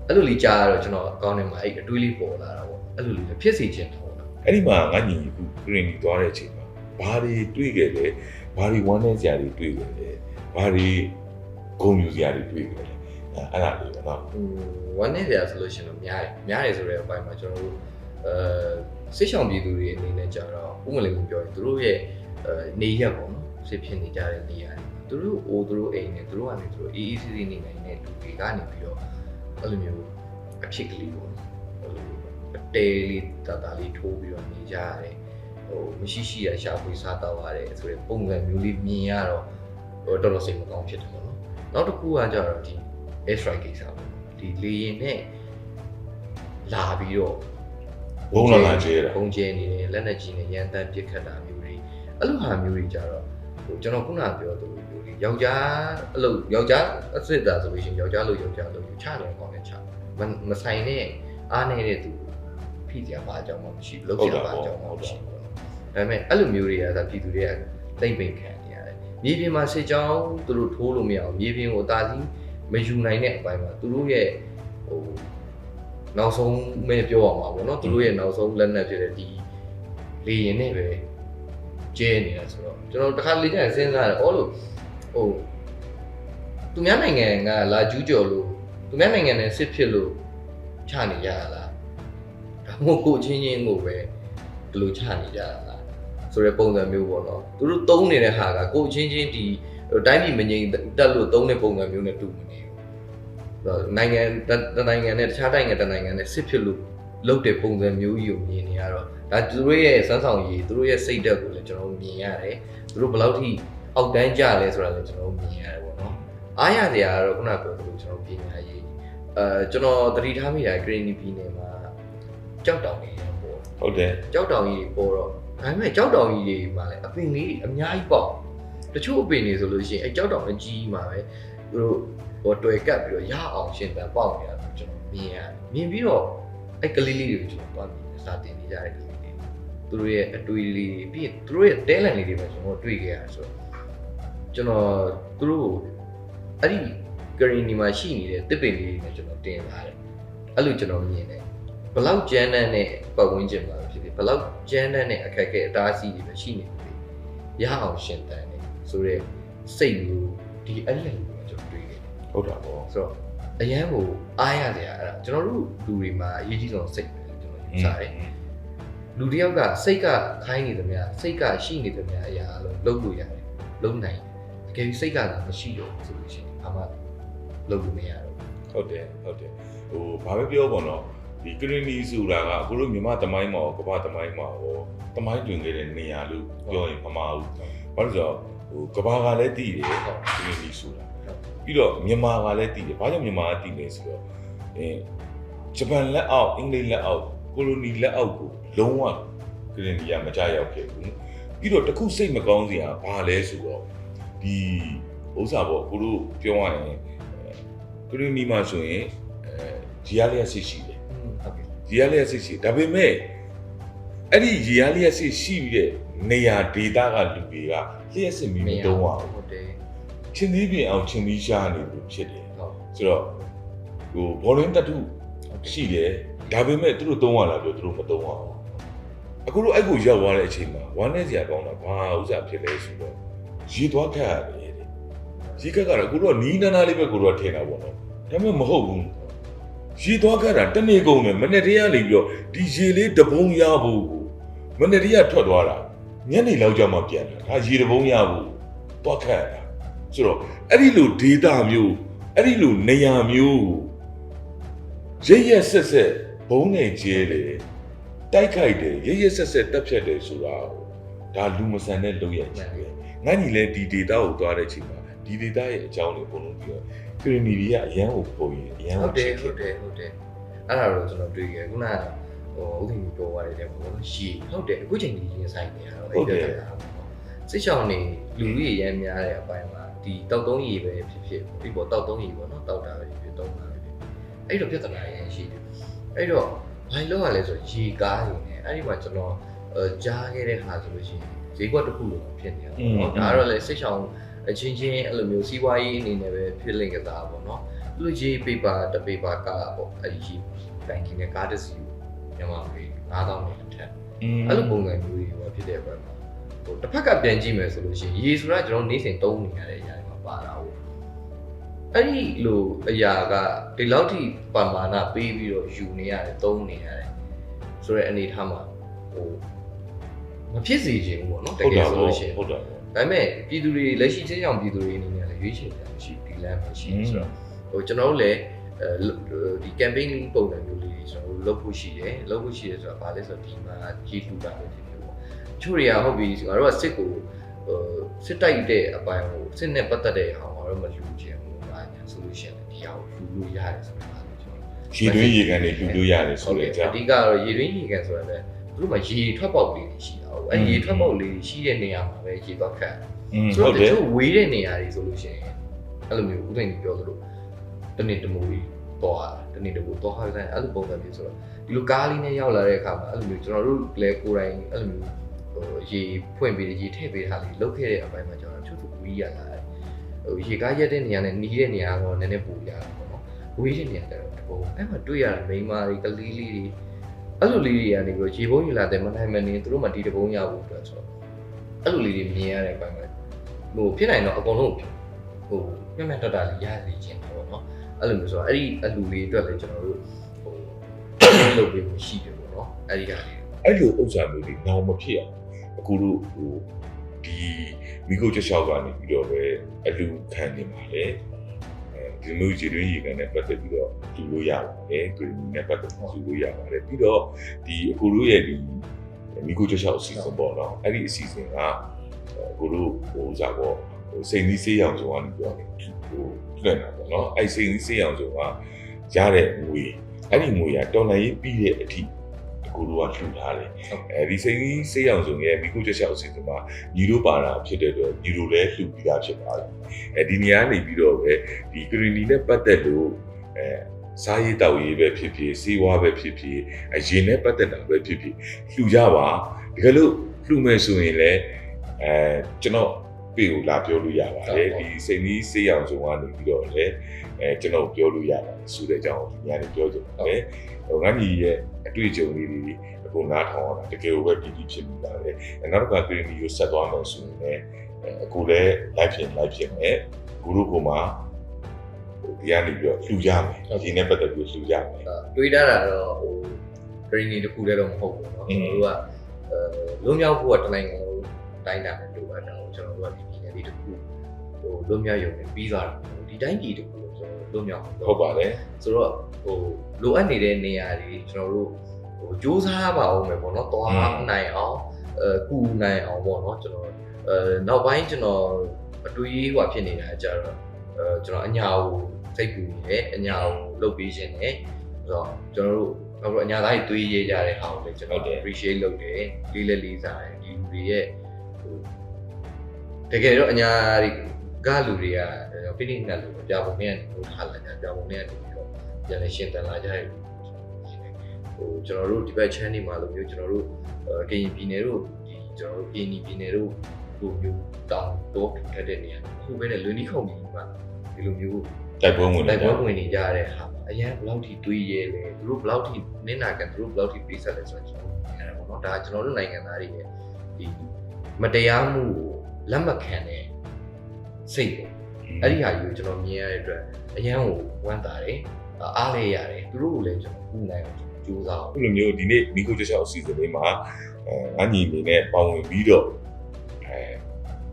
အဲ့လိုလေးကြားရတော့ကျွန်တော်အကောင်းထဲမှာအဲ့အတွေးလေးပေါ်လာတာပေါ့အဲ့လိုလေးလည်းဖြစ်စေချင်တာပေါ့နော်အဲ့ဒီမှာငါညီအခုကလင်နီသွားတဲ့အချိန်မှာဘာတွေတွေ့ခဲ့လဲဘာတွေဝမ်းနေစရာတွေတွေ့ခဲ့လဲဘာတွေ ဂုဏ်ယူစရာတွေတွေ့ခဲ့လဲအဲ့ဒါလေးပေါ့နော်ဟိုဝမ်းနေကြဆိုလို့ရှိရင်တော့များတယ်များတယ်ဆိုတဲ့အပိုင်းမှာကျွန်တော်တို့အဲစိတ်ဆောင်ပြည်သူတွေအနေနဲ့ကြတော့ဥမလေးကိုပြောရင်သူတို့ရဲ့အဲနေရက်ပေါ့နော်စစ်ဖြစ်နေကြတဲ့နေရာတွေသူတို့အိုးသူတို့အိမ်နဲ့သူတို့ကနေသူတို့အေးအေးဆေးဆေးနေနိုင်တဲ့လူတွေကနေပြီးတော့အဲ့လိုမျိုးအဖြစ်ကလေးပေါ့နော်အဲ့လိုအတဲလေးတာတာလေးထိုးပြီးတော့နေကြရတယ်ဟိုမရှိရှိရရှာဖွေစားတော့ရတယ်ဆိုတဲ့ပုံစံမျိုးလေးမြင်ရတော့ဟိုတော်တော်စိတ်မကောင်းဖြစ်တယ်ပေါ့ နော်နောက်တစ်ခုကကြတော့ဒီ air strike ကိစ္စပေါ့ဒီလေရင်နဲ့လာပြီးတော့ဘုံလာလာကျဲတာဘုံကျဲနေတယ်လက်နဲ့ကြီးနဲ့ရန်တမ်းပစ်ခတ်တာမျိုးတွေအဲ့လိုဟာမျိုးတွေကြတော့ဟိုကျွန်တော်ခုနပြောသလိုမျိုးတွေယောက်ျားအလုပ်ယောက်ျားအစ်စ်တာဆိုလို့ရှိရင်ယောက်ျားလို့ယောက်ျားလို့ချတယ်ကောင်းတယ်ချမမဆိုင်နဲ့အားနေတဲ့သူဖိကြပါအကြောင်းမှမရှိဘူးလုပ်ကြပါအကြောင်းမှမရှိဘူးပေါ့နော်ဒါပေမဲ့အဲ့လိုမျိုးတွေကသာပြည်သူတွေကသိမ့်ပင်ခံနေရတယ် မြေပြင်မှာစစ်ကြောင်းသူတို့ထိုးလို့မရအောင်မြေပြင်ကိုအသာစီးမယူနိုင်တဲ့အပိုင်းမှာသူတို့ရဲ့ဟိုနောက်ဆုံးမဲပြောရမှာပေါ့နော်သူတို့ရဲ့နောက်ဆုံးလက်နက်ဖြစ်တဲ့ဒီလေရင်နဲ့ပဲကျဲနေတာဆိုတော့ကျွန်တော်တခါလေ့ကျရင်စဉ်းစားတယ်အော်လို့ဟိုသူများနိုင်ငံကလာကျူးကျော်လို့သူများနိုင်ငံနဲ့စစ်ဖြစ်လို့ချနေကြရလားဒါမှမဟုတ်ကိုယ်ချင်းချင်းကိုပဲဒီလိုချနေကြရလား ဆိုတဲ့ပုံစံမျိုးပေါ့နော်သူတို့သုံးနေတဲ့ဟာကကိုယ်ချင်းချင်းဒီဟိုတိုင်းပြည်မငြိမ်တက်လို့သုံးတဲ့ပုံစံမျိုးနဲ့တူမနေဘူးတော့နိုင်ငံတစ်နိုင်ငံနဲ့တခြားနိုင်ငံတစ်နိုင်ငံနဲ့စစ်ဖြစ်လို့လုပ်တဲ့ပုံစံမျိုးကြီးကိုမြင်နေရတော့ဒါသူတို့ရဲ့စမ်းဆောင်ရည်သူတို့ရဲ့စိတ်ဓာတ်ကိုလည်းကျွန်တော်တို့မြင်ရတယ်သူတို့ဘယ်လောက်ထိအောက်တန်းကြလဲဆိုတာလည်းကျွန်တော်တို့မြင်ရတယ်ပေါ့နော်အားရစရာကတော့ခုနပြောသလိုကျွန်တော်ပညာရေးအဲကျွန်တော်သတိထားမိတာဂရင်းနီပြည်နယ်မှာကြောက်တောင်ကြီးရပေါ့ဟုတ်တယ်ကြောက်တောင်ကြီးတွေပေါ်တော့ ဒါပေမဲ့ကြောက်တောင်ကြီးတွေမှာလည်းအပင်လေးတွေအများကြီးပေါ့တချို့အပင်တွေဆိုလို့ရှိရင်အဲကြောက်တောင်အကြီးမှာပဲသူတို့ဟိုတွေ့ကပ်ပြီးတော့ရအောင်ရှင်တန်ပေါက်နေတာဆိုကျွန်တော်မြင်ရတယ်မြင်ပြီးတော့အဲကလေးလေးတွေကိုကျွန်တော်တွားမြင်စာတင်နေကြတဲ့ကလေးတွေသူတို့ရဲ့အတွေ့လေးတွေပြီးရင်သူတို့ရဲ့တဲလန်လေးတွေပဲကျွန်တော်တွေ့ခဲ့ရတယ်ဆိုတော့ကျွန်တော်သူတို့ကိုအဲ့ဒီဂရင်းနီမှာရှိနေတဲ့တစ်ပင်လေးတွေနဲ့ကျွန်တော်တင်လာတယ်အဲ့လိုကျွန်တော်မြင်တယ်ဘလောက်ကျန်းတဲ့နဲ့ပတ်ဝန်းကျင်မှာဖြစ်ဖြစ် ဘလောက်ကျန်းတဲ့နဲ့အခက်အခဲအတားအဆီးတွေပဲရှိနေပြီရအောင်ရှင်တန်နေဆိုတော့စိတ်မျိုးဒီအဲ့လက်ကိုကျွန်တော်တွေ့ခဲ့တယ်ဟုတ်တာပေါ့ဆိုတော့အရန်ကိုအားရတယ်အဲ့ဒါကျွန်တော်တို့လူတွေမှာအရေးကြီးဆုံးစိတ်ပဲကျွန်တော်ယူဆတယ်လူတစ်ယောက်ကစိတ်ကခိုင်းနေသမျှစိတ်ကရှိနေသမျှအရာအလုံးလုံးလို့ရတယ်လုံးနိုင်တယ်တကယ်ကြီးစိတ်ကလည်းမရှိတော့ဘူးဆိုလို့ရှိရင်အမှလုံးလို့မရတော့ဘူးဟုတ်တယ်ဟုတ်တယ်ဟိုဘာပဲပြောပေါ့နော် ဒီကရင်နီဆိုတာကအခုလိုမြန်မာသမိုင်းမှာရောကမ္ဘာသမိုင်းမှာရောသမိုင်းတွင်ခဲ့တဲ့နေရာလို့ပြောရင်မမှားဘူးဘာလို့လဲဆိုတော့ဟိုကမ္ဘာကလည်းတည်တယ်ကရင်နီဆိုတာပြီးတော့မြန်မာကလည်းတည်တယ်ဘာကြောင့်မြန်မာကတည်လဲဆိုတော့အင်းဂျပန်လက်အောက်အင်္ဂလိပ်လက်အောက်ကိုလိုနီလက်အောက်ကိုလုံးဝကရင်နီကမကြားရောက်ခဲ့ဘူးပြီးတော့တခုစိတ်မကောင်းစရာဘာလဲဆိုတော့ဒီဥစ္စာပေါ့ကိုလိုပြောရရင်ကရီနီမှာဆိုရင်အဲဂျီယာလျက်စစ်ရှိတယ် ဟုတ်ကဲ့ဂျီယာလျက်စစ်ရှိဒါပေမဲ့အဲ့ဒီဂျီယာလျက်စစ်ရှိတဲ့နေရာဒေတာကလူတွေကလျှက်စစ်မီမတုံးအောင်ဟုတ်တယ်ချင်းသီးပြင်အောင်ချင်းသီးရှားနေလို့ဖြစ်တယ်ဟုတ်ဆိုတော့ဟိုဘောလင်းတတုရှိတယ်ဒါပေမဲ့သူတို့တုံးရလားပြောသူတို့မတုံးအောင်အခုတို့အဲ့ကိုရောက်သွားတဲ့အချိန်မှာဝမ်းနေစရာကောင်းတာဘာဥစ္စာဖြစ်လဲဆိုတော့ရေသွားခတ်ရတယ်တဲ့ရေခတ်ကတော့အခုတို့ကနီးနားနားလေးပဲကိုတို့ကထင်တာပေါ့နော်ဒါပေမဲ့မဟုတ်ဘူး ရေသွားခဲ့တာတနေ့ကုန်တယ်မနေ့တည်းကနေပြီးတော့ဒီရေလေးတပုံးရဖို့ကိုမနေ့တည်းကထွက်သွားတာညနေလောက်ကျမှပြန်လာဒါရေတပုံးရဖို့သွားခတ်တာဆိုတော့အဲ့ဒီလိုဒေတာမျိုးအဲ့ဒီလိုနေရာမျိုးရရက်ဆက်ဆက်ဘုံနေကျဲတယ်တိုက်ခိုက်တယ်ရရက်ဆက်ဆက်တက်ဖြတ်တယ်ဆိုတာကိုဒါလူမဆန်တဲ့လုပ်ရချင်းပဲငါညီလဲဒီဒေတာကိုသွားတဲ့အချိန်မှာဒီဒေတာရဲ့အကြောင်းတွေအကုန်လုံးပြီးတော့ ခရီနီတွေကအရန်ကိုပုံရင်အရန်ဟုကိုတ်တယ်ချစ်ဟုခင်တ်တယ်ဟုတ်တယ်အဲ့ဒါတော့ကျွန်တော်တွေ့ခဲ့ခုနကဟိုဥဒိပြောသွားတယ်တဲ့ဘောလုံးရှိဟုတ်တယ်အခုချိန်ကြီးရင်ဆိုင်နေရတော့အဲ့ဒါကစစ်ချောင်းနေလူကြီးရမ်းများတဲ့အပိုင်းမှာဒီတောက်သုံးရည်ပဲဖြစ်ဖြစ်ဒီပေါ်တောက်သုံးရည်ပေါ့နော်တောက်တာပဲဖြစ်ဖြစ်တောက်တာပဲဖြစ်အဲ့တော့ပြဿနာရရှိတယ်အဲ့တော့ဘာလို့ရလဲဆိုရေကားနေတယ်အဲ့ဒီမှာကျွန်တော်ကြားခဲ့တဲ့ဟာဆိုလို့ရှိရင်ဈေးကွက်တစ်ခုလိုဖြစ်နေတယ်ပေါ့နော်ဒါကတော့လေစစ်ချောင်း အချင်းချင်းအဲ့လိုမျိုးစီးပွားရေးအနေနဲ့ပဲဖြစ်လင့်ကစားပေါ့နော်လူကြီးပေပါတပေပါကားပေါ့အဲ့ဒီဘန်ကင်နဲ့ကားတစ်စီကိုမြန်မာပြည်9000နဲ့အထက်အဲ့လိုပုံစံမျိုးတွေဟိုဖြစ်တဲ့ဘက်မှာဟိုတစ်ဖက်ကပြန်ကြည့်မယ်ဆိုလို့ရှိရင်ရေဆိုတာကျွန်တော်နေ့စဉ်သုံးနေရတဲ့အရာတွေမှာပါတာဟုတ်အဲ့ဒီလိုအရာကဒီလောက်ထိပမာဏပေးပြီးတော့ယူနေရတယ်သုံးနေရတယ်ဆိုတော့အနေထားမှာဟိုမဖြစ်စေချင်ဘူးပေါ့နော်တဟုတ်ကယ်တာဆိုပေါ့လို့ရှိရင်ဟုတ်တာပေါ့ ဒါပေမဲ့ပြည်သူတွေလက်ရှိချင်းအောင်ပြည်သူတွေအနေနဲ့လည်းရွေးချယ်ပြန်မရှိဒီလမ်းမှာရှိနေဆိုတော့ဟိုကျွန်တော်တို့လည်းအဲဒီ campaign ပုံစံမျိုးလေးတွေကျွန်တော်တို့လုပ်ဖို့ရှိတယ်လုပ်ဖို့ရှိတယ်ဆိုတာဘာလဲဆိုတော့ဒီမှာကြီးထူတာပဲဖြစ်ဖြစ်ပေါ့ချို့တွေကဟုတ်ပြီငါတို့ကစစ်ကိုဟိုစစ်တိုက်တဲ့အပိုင်းကိုစစ်နဲ့ပတ်သက်တဲ့အောင်ငါတို့မလူချင်ဘူးဘာညာ solution ဒီအောင်လူလို့ရတယ်ဆိုတာပါကျွန်တော်ရေတွင်းရေကန်တွေလှူလို့ရတယ်ဆိုဟုတ်လေကဲ့ကြာအဓိကတော့ရေတွင်းရေကန်ဆိုတာလည်း သူတို့မှာရေထွက်ပေါက်လေးတွေရှိတာဟုတ်အဲရေထွက်ပေါက်လေးတွေရှိတဲ့နေရာမှာပဲရေသွားခတ်อืมဆိုဟုတော့တ်တယ်တချို့ဝေးတဲ့နေရာတွေဆိုလို့ရှိရင်အဲ့လိုမျိုးဥသိမ်းပြောသလိုတနေ့တမိုးကြီးတော့တာတနေ့တမိုးတော့ဟာတိုင်းအဲ့လိုပုံစံမျိုးဆိုတော့ဒီလိုကားလေးနဲ့ရောက်လာတဲ့အခါမှာအဲ့လိုမျိုးကျွန်တော်တို့လည်းကိုယ်တိုင်အဲ့လိုမျိုးဟိုရေဖွင့်ပြီးရေထည့်ပေးတာလေးလုပ်ခဲ့တဲ့အပိုင်းမှာကျွန်တော်ချွတ်ချွတ်ဝီးရလာတယ်ဟိုရေကားရက်တဲ့နေရာနဲ့နီးတဲ့နေရာကတော့နည်းနည်းပူရတာပေါ့နော်ဝေးတဲ့နေရာကျတော့တပုံအဲ့မှာတွေ့ရတဲ့မိန်းမတွေကလေးလေးတွေ အဲ့လိုလေးတွေကနေပြီးတော့ရေပုံးယူလာတယ်မနိုင်မနေသူတို့မှဒီတပုံးရဖို့အတွက်ဆိုတော့အဲ့လိုလေးတွေမြင်ရတဲ့အပိုင်းမှာဟိုဖြစ်နိုင်တော့အကုန်လုံးဟိုမျက်မှန်တက်တာလေးရစီခြင်းပေါ့နော်အဲ့လိုမျိုးဆိုတော့အဲ့ဒီအလူလေးအတွက်လည်းကျွန်တော်တို့ဟိုလုပ်ပေးဖို့ရှိတယ်ပေါ့နော်အဲ့ဒီဟာလေးအဲ့လိုဥစ္စာမျိုးတွေနောင်မဖြစ်အောင်အခုတို့ဟိုဒီမိကိုချက်လျှောက်ကနေပြီးတော့ပဲအလူခံနေပါလေအဲ ဒီမျိုးရေတွင်းရေကန်နဲ့ပတ်သက်ပြီးတော့လူလို့ရပါတယ်ဂရင်းနဲ့ပတ်သက်ပြီးလူလို့ရပါတယ်ပြီးတော့ဒီအခုတို့ရဲ့ဒီမိကိုချက်လျှောက်အစီအစဉ်ပေါ့နော်အဲ့ဒီအစီအစဉ်ကအခုတို့ဟိုဥစ္စာပေါ့ဟိုစိန်သီးဆေးရောင်ဆိုကနေပြောတယ်ဟိုလွှင့်တာပေါ့နော်အဲ့စိန်သီးဆေးရောင်ဆိုကရတဲ့ငွေအဲ့ဒီငွေကတော်လိုင်းရေးပြီးတဲ့အထိ ကိုတို့ကလှူထားတယ်အဲဒီစိန်ကြီးစေးရောင်စုံရဲ့မိခိုးချက်ချောက်အစီအစဉ်မှာညီတို့ပါတာဖြစ်တဲ့အတွက်ညီတို့လည်းလှူပြီးသားဖြစ်ပါတယ်အဲဒီနေရာနေပြီးတော့ပဲဒီကရီနီနဲ့ပတ်သက်လို့အဲစားရည်တောက်ရည်ပဲဖြစ်ဖြစ်စေးဝါးပဲဖြစ်ဖြစ်အရင်နဲ့ပတ်သက်တာပဲဖြစ်ဖြစ်လှူကြပါတကယ်လို့လှူမယ်ဆိုရင်လည်းအဲကျွန်တော်ပြေကိုလာပြောလို့ရပါတယ်ဒီစိန်ကြီးစေးရောင်စုံကနေပြီးတော့လည်းအဲကျွန်တော်ပြောလို့ရပါတယ်ဆိုတဲ့အကြောင်းကိုဒီညနေပြောချင်ပါတယ်ဟိုငါညီရဲ့အ တွေ့အကြုံလေးတွေအခုနားထောင်ရတာတကယ်ကိုပဲပြည်ပြည်ဖြစ်နေပါတယ်။နောက်တစ်ခါပြည်ပြည်ကိုဆက်သွားမယ်ဆိုရင်လည်းအခုလည်း live ဖြစ် live ဖြစ်မယ်။ဂုရုကမှာဟိုဒီကနေပြီးတော့လှူကြမယ်။ဒီနဲ့ပတ်သက်ပြီးလှူကြမယ် တွေးထားတာတော့ဟို training တစ်ခုတည်းတော့မဟုတ်ဘူးเนาะကျွန်တော်တို့ကအဲလွန်မြောက်ဖို့ကတနိုင်ငံလုံးတိုင်းတာနဲ့လိုအပ်တာကိုကျွန်တော်တို့ကဒီပြည်နယ်လေးတစ်ခုဟိုလွန်မြောက်ရုံနဲ့ပြီးသွားတာမဟုတ်ဘူးဒီတိုင်းပြည်တစ်ခု ု ကိုကျွန်တော်တို့လွန်မြောက်အောင်လုပ်ဟုတ်ပါတယ်ဆိုတော့ဟိုလိုအပ်နေတဲ့နေရာတွေကျွန်တော်တို့ဟိုစူးစမ်းပါအောင်မယ်ပေါ့နော်သွားနိုင်အောင်အဲကူနိုင်အောင်ပေါ့နော်ကျွန်တော်အဲနောက်ပိုင်းကျွန်တော်အတွေးဟွာဖြစ်နေတာကြတော့အဲကျွန်တော်အညာကိုစိတ်ပူနေတယ်အညာကိုလုပ်ပြီးရှင်တယ်ဆိုတော့ကျွန်တော်တို့နောက်ပြီးအညာသားတွေတွေးရကြတဲ့ဟာကိုလည်းကျွန်တော် appreciate လုပ်တယ်လေးလေးလေးစားတယ်ဒီလူတွေရဲ့ဟိုတကယ်တော့အညာတွေကလူတွေက ဖိနိကလူပြပုံနဲ့ဟိုထားလာကြပြပုံနဲ့ပြီးတော့ပြန်လဲရှင်းတန်လာကြတယ်ဟိုကျွန်တော်တို့ဒီဘက် channel မှာလိုမျိုးကျွန်တော်တို့အဲကရင်ပြည်နယ်တို့ဒီကျွန်တော်တို့ပြည်နီပြည်နယ်တို့လိုမျိုးတောင်တော့ထက်တဲ့နေရာခုပဲနဲ့လွန်နီးခုံကြီးမှာဒီလိုမျိုးတိုက်ပွဲဝင်တိုနေက်ကြပွဲဝင်နေကြတဲ့ဟာမှာအရင်ဘယ်လောက်ထိတွေးရဲလဲသူတို့ဘယ်လောက်ထိနင်းနာကန်သူတို့ဘယ်လောက်ထိပေးဆက်လဲဆိုတော့ကျွန်တော်တို့မြင်ရတယ်ပေါ့နော်ဒါကျွန်တော်တို့နိုင်ငံသားတွေရဲ့ဒီမတရားမှုကိုလက်မခံတဲ့စိတ်ပေါ့ အဲ့ဒီဟာကြီးကိုကျွန်တော်မြင်ရတဲ့အတွက်အရန်ကိုဝမ်းသာတယ်အားလေးရတယ်သူတို့ကိုလည်းကျွန်တော်ပူနိုင်အောင်ကြိုးစားအောင်အခုလိုမျိုးဒီနေ့မိခိုးချောက်အစီအစဉ်လေးမှာအဲအညီအနေနဲ့ပေါဝင်ပြီးတော့အဲ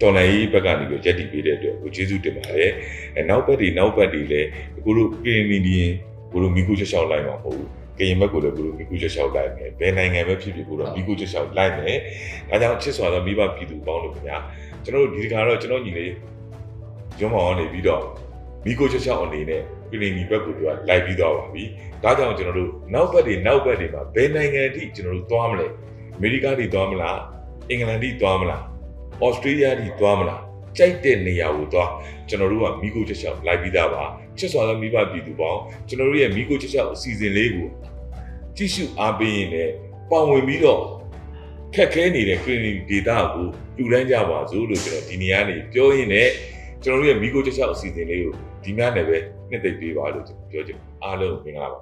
တော်လိုင်းကြီးဘက်ကနေပြီးရက်တည်ပေးတဲ့အတွက်ကိုကျေးဇူးတင်ပါတယ်အဲနောက်ဘက်ဒီနောက်ဘက်ဒီလည်းကိုတို့ကရင်နီဒီကိုတို့မိခိုးချောက်လိုက်မှာမဟုတ်ဘူးကရင်ဘက်ကိုလည်းကိုတို့မိခိုးချောက်လိုက်မယ်ဘယ်နိုင်ငံပဲဖြစ်ဖြစ်ကိုတော့မိခိုးချောက်လိုက်မယ်ဒါကြောင့်ချစ်စွာသောမိဘပြည်သူပေါင်းလို့ခင်ဗျာကျွန်တော်တို့ဒီတခါတော့ကျွန်တော်ညီလေး ရုံးမောင်ကနေပြီးတော့မိခိုးချောက်အနေနဲ့ကရင်နီဘက်ကိုသူကလိုက်ပြီးသွားပါပြီဒါကြောင့်ကျွန်တော်တို့နောက်ဘက်တွေနောက်ဘက်တွေမှာဘယ်နိုင်ငံအထိကျွန်တော်တို့သွားမလဲအမေရိကထိသွားမလားအင်္ဂလန်ထိသွားမလားဩစတြေးလျထိသွားမလားကြိုက်တဲ့နေရာကိုသွားကျွန်တော်တို့ကမိကိုချက်ချောက်လိုက်ပြီးသားပါချစ်စွာသောမိဘပြည်သူပေါင်းကျွန်တော်တို့ရဲ့မိကိုချက်ချောက်အစီအစဉ်လေးကိုကြည့်ရှုအားပေးရင်လည်းပါဝင်ပြီးတော့ခက်ခဲနေတဲ့ clinic data ကိုလူတိုင်းကြပါစို့လို့ကျွန်တော်ဒီနေရာနေပြောရင်းနဲ့ ကျွန်တော်တို့ရဲ့မိကိုချက်ချောက်အစီအစဉ်လေးကိုဒီများနဲ့ပဲနှစ်သိပ်ပေးပါလို့ကျွန်တော်ပြောချင်အားလုံးမင်္ဂလာပါ